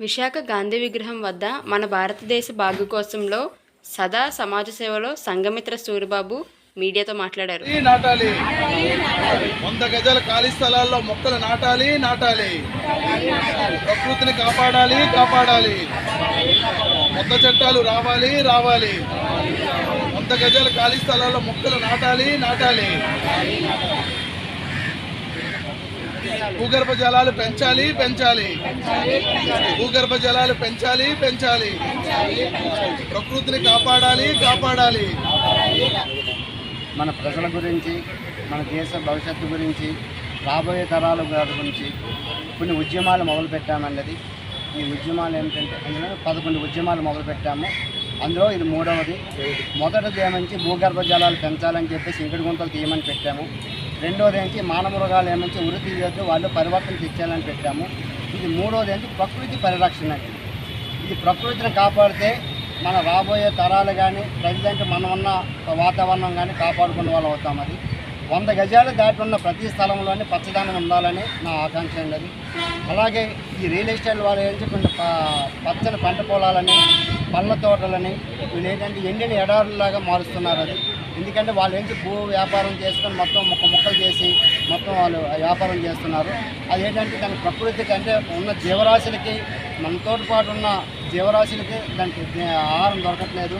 విశాఖ గాంధీ విగ్రహం వద్ద మన భారతదేశ బాగు కోసంలో సదా సమాజ సేవలో సంఘమిత్ర సూరిబాబు మీడియాతో మాట్లాడారు. నాటాలి. వంద గజాల ఖాళీ స్థలాల్లో మొక్కలు నాటాలి నాటాలి. ప్రకృతిని కాపాడాలి కాపాడాలి. కొత్త చట్టాలు రావాలి రావాలి. వంద గజాల ఖాళీ స్థలాల్లో మొక్కలు నాటాలి నాటాలి. భూగర్భ జలాలు పెంచాలి పెంచాలి. భూగర్భ జలాలు పెంచాలి పెంచాలి. ప్రకృతిని కాపాడాలి కాపాడాలి. మన ప్రజల గురించి మన దేశ భవిష్యత్తు గురించి రాబోయే తరాల గారి గురించి కొన్ని ఉద్యమాలు మొదలుపెట్టామన్నది. ఈ ఉద్యమాలు అందులో పదకొండు ఉద్యమాలు మొదలుపెట్టాము. అందులో ఇది మూడవది. మొదటిది ఏమంచి భూగర్భ జలాలు పెంచాలని చెప్పేసి ఇంకటి గుంతలు తీయమని పెట్టాము. రెండవది ఏంటి మానవృగాలు ఏమంచి ఉరి తీయొద్దు వాళ్ళు పరివర్తన తెచ్చాలని పెట్టాము. ఇది మూడవది ఏంటి ప్రకృతి పరిరక్షణ. అండి ఇది ప్రకృతిని కాపాడితే మన రాబోయే తరాలు కానీ ప్రజెంట్ మనం ఉన్న వాతావరణం కానీ కాపాడుకునే వాళ్ళు అవుతాం అది. వంద గజాలు దాటి ఉన్న ప్రతి స్థలంలోనే పచ్చదనం ఉండాలని నా ఆకాంక్ష అండి అలాగే ఈ రియల్ ఎస్టేట్ వాళ్ళు ఏంటి కొన్ని పచ్చని పంట పొలాలని పళ్ళ తోటలని వీళ్ళు ఏంటంటే ఎండిన ఎడారులాగా మారుస్తున్నారు అది. ఎందుకంటే వాళ్ళు ఏంటి భూ వ్యాపారం చేసుకొని మొత్తం ముక్క ముక్కలు చేసి మొత్తం వాళ్ళు వ్యాపారం చేస్తున్నారు. అదేంటంటే దాని ప్రకృతికి అంటే ఉన్న జీవరాశులకి మనతో పాటు ఉన్న జీవరాశులకి దానికి ఆహారం దొరకట్లేదు.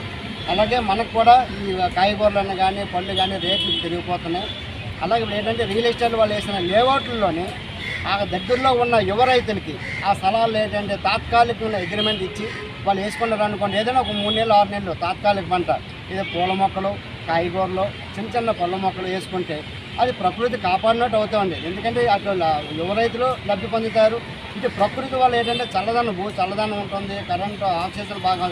అలాగే మనకు కూడా ఈ కాయగూరలను కానీ పళ్ళు కానీ రేట్లు పెరిగిపోతున్నాయి. అలాగే ఇప్పుడు ఏంటంటే రియల్ ఎస్టేట్ వాళ్ళు వేసిన లేఅవుట్లలోని ఆ దగ్గరలో ఉన్న యువ రైతులకి ఆ స్థలాలు ఏంటంటే తాత్కాలికమైన అగ్రిమెంట్ ఇచ్చి వాళ్ళు వేసుకున్నారు అనుకోండి. ఏదైనా ఒక మూడు నెలలు ఆరు నెలలు తాత్కాలిక పంట. ఏదో పూల మొక్కలు కాయగూరలు చిన్న చిన్న పళ్ళ మొక్కలు వేసుకుంటే అది ప్రకృతి కాపాడినట్టు అవుతుంది ఎందుకంటే అటు యువ రైతులు లబ్ధి పొందుతారు. ఇటు ప్రకృతి వల్ల ఏంటంటే చల్లదనం భూ చల్లదనం ఉంటుంది. కరెంటు ఆక్సిజన్ బాగా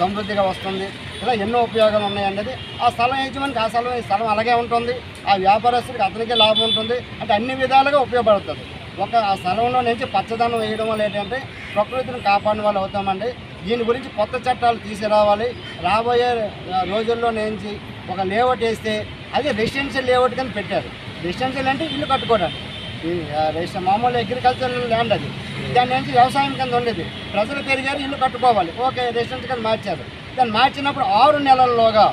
సమృద్ధిగా వస్తుంది. ఇలా ఎన్నో ఉపయోగాలు ఉన్నాయన్నది ఆ స్థలం యజమానికి ఆ స్థలం ఈ స్థలం అలాగే ఉంటుంది. ఆ వ్యాపారస్తుడికి అతనికే లాభం ఉంటుంది. అంటే అన్ని విధాలుగా ఉపయోగపడుతుంది. ఒక ఆ స్థలంలో నుంచి పచ్చదనం వేయడం వల్ల ఏంటంటే ప్రకృతిని కాపాడిన వాళ్ళు అవుతామండి. దీని గురించి కొత్త చట్టాలు తీసుకురావాలి. రాబోయే రోజుల్లో నుంచి ఒక లేఅవుట్ వేస్తే అది రెసిడెన్షియల్ లేఅవుట్ కానీ పెట్టారు. రెసిడెన్షియల్ అంటే ఇల్లు కట్టుకోవడానికి. రెసిడెన్ మామూలు అగ్రికల్చర్ ల్యాండ్ అది. దాని నుంచి వ్యవసాయం కింద ఉండేది. ప్రజలు పెరిగారు ఇల్లు కట్టుకోవాలి. ఓకే రెసిడెన్స్ కింద మార్చారు. దాన్ని మార్చినప్పుడు ఆరు నెలల్లోగా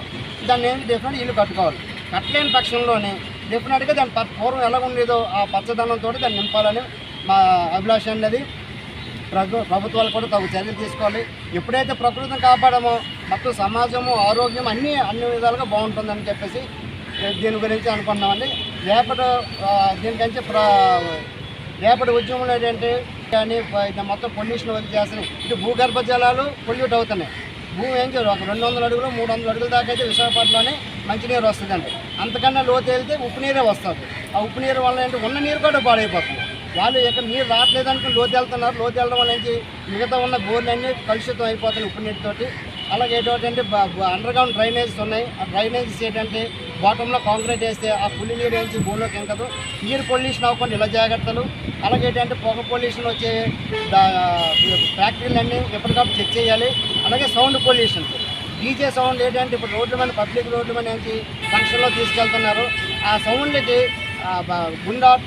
దాన్ని ఏంటి డెఫినెట్ ఇల్లు కట్టుకోవాలి. కట్టలేని పక్షంలోనే డెఫినెట్గా దాని పూర్వం ఎలా ఉండేదో ఆ పచ్చదనంతో దాన్ని నింపాలని మా అభిలాష అన్నది. ప్రభుత్వాలు కూడా తగు చర్యలు తీసుకోవాలి. ఎప్పుడైతే ప్రకృతిని కాపాడమో మొత్తం సమాజము ఆరోగ్యం అన్నీ అన్ని విధాలుగా బాగుంటుందని చెప్పేసి దీని గురించి అనుకున్నామండి రేపటి దీనికంటే ప్ర రేపటి ఉద్యమంలో ఏంటంటే కానీ మొత్తం పొల్యూషన్ వదిలి చేస్తున్నాయి. ఇటు భూగర్భ జలాలు పొల్యూట్ అవుతున్నాయి. భూమి ఏం చేయరు. ఒక రెండు వందల అడుగులు మూడు వందల అడుగుల దాకా అయితే విశాఖపట్నంలోనే మంచినీరు వస్తుందండి. అంతకన్నా లోతు వెళ్తే ఉప్పు నీరే వస్తుంది. ఆ ఉప్పు నీరు వల్ల ఏంటి? ఉన్న నీరు కూడా పాడైపోతుంది. వాళ్ళు ఇక్కడ నీరు రావట్లేదు అనుకుని లోతు వెళ్తున్నారు. లోతు వెళ్ళడం వల్ల నుంచి మిగతా ఉన్న బోర్లన్నీ కలుషితం అయిపోతున్నాయి ఉప్పు నీటితోటి అలాగే ఏంటంటే అండర్ గ్రౌండ్ డ్రైనేజెస్ ఉన్నాయి. ఆ డ్రైనేజెస్ ఏంటంటే బాటంలో కాంక్రీట్ వేస్తే ఆ పులి నీరు వేసి భూమిలోకి ఎంకదు. నీరు పొల్యూషన్ అవ్వకుండా ఇలా జాగ్రత్తలు. అలాగే ఏంటంటే పొగ పొల్యూషన్ వచ్చే ఫ్యాక్టరీలన్నీ ఎప్పటికప్పుడు చెక్ చేయాలి. అలాగే సౌండ్ పొల్యూషన్ డీజే సౌండ్ ఏంటంటే ఇప్పుడు రోడ్ల మీద పబ్లిక్ రోడ్ల మీద నుంచి ఫంక్షన్లో తీసుకెళ్తున్నారు. ఆ సౌండ్లకి ఆ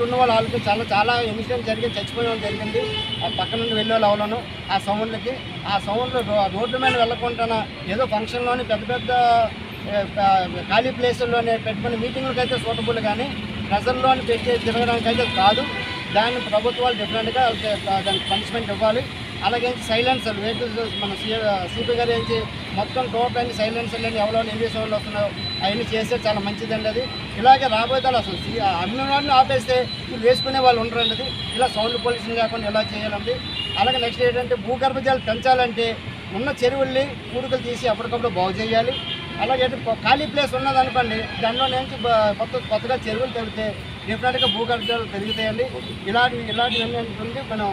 ఉన్న వాళ్ళ వాళ్ళకి చాలా చాలా ఇన్సిడెంట్ జరిగి చచ్చిపోవడం జరిగింది. ఆ పక్క నుండి వెళ్ళే వాళ్ళను ఆ సౌండ్లకి ఆ సౌండ్లు రో- మీద వెళ్ళకుండా ఏదో ఫంక్షన్లోని పెద్ద పెద్ద ఖాళీ ప్లేసుల్లోనే పెట్టుకుని మీటింగ్లకు అయితే సూటబుల్ కానీ ప్రజల్లోని పెట్టి తిరగడానికి అయితే కాదు. దాన్ని ప్రభుత్వాలు డిఫరెంట్గా దానికి పనిష్మెంట్ ఇవ్వాలి. అలాగే సైలెన్సర్ వెహికల్స్ మన సిపి గారు ఏంటి మొత్తం టోటల్ అన్ని సైలెన్సర్లు అన్ని ఎవరో ఎన్ని సౌండ్లు వస్తున్నాయో అవన్నీ చేస్తే చాలా మంచిదండి అది. ఇలాగే రాబోయే అసలు అభిమానులను ఆపేస్తే వీళ్ళు వేసుకునే వాళ్ళు ఉండరండి అది. ఇలా సౌండ్ పొల్యూషన్ లేకుండా ఎలా చేయాలండి అలాగే నెక్స్ట్ ఏంటంటే భూగర్భ జలాలు పెంచాలంటే ఉన్న చెరువుల్ని కూడుకలు తీసి అప్పటికప్పుడు బాగు చేయాలి. అలాగే ఖాళీ ప్లేస్ ఉన్నదనుకోండి దానిలో నుంచి కొత్త కొత్తగా చెరువులు తవ్వితే డెఫినెట్గా భూగర్భ జలాలు పెరుగుతాయండి. ఇలాంటి ఇలాంటివన్నీ మనం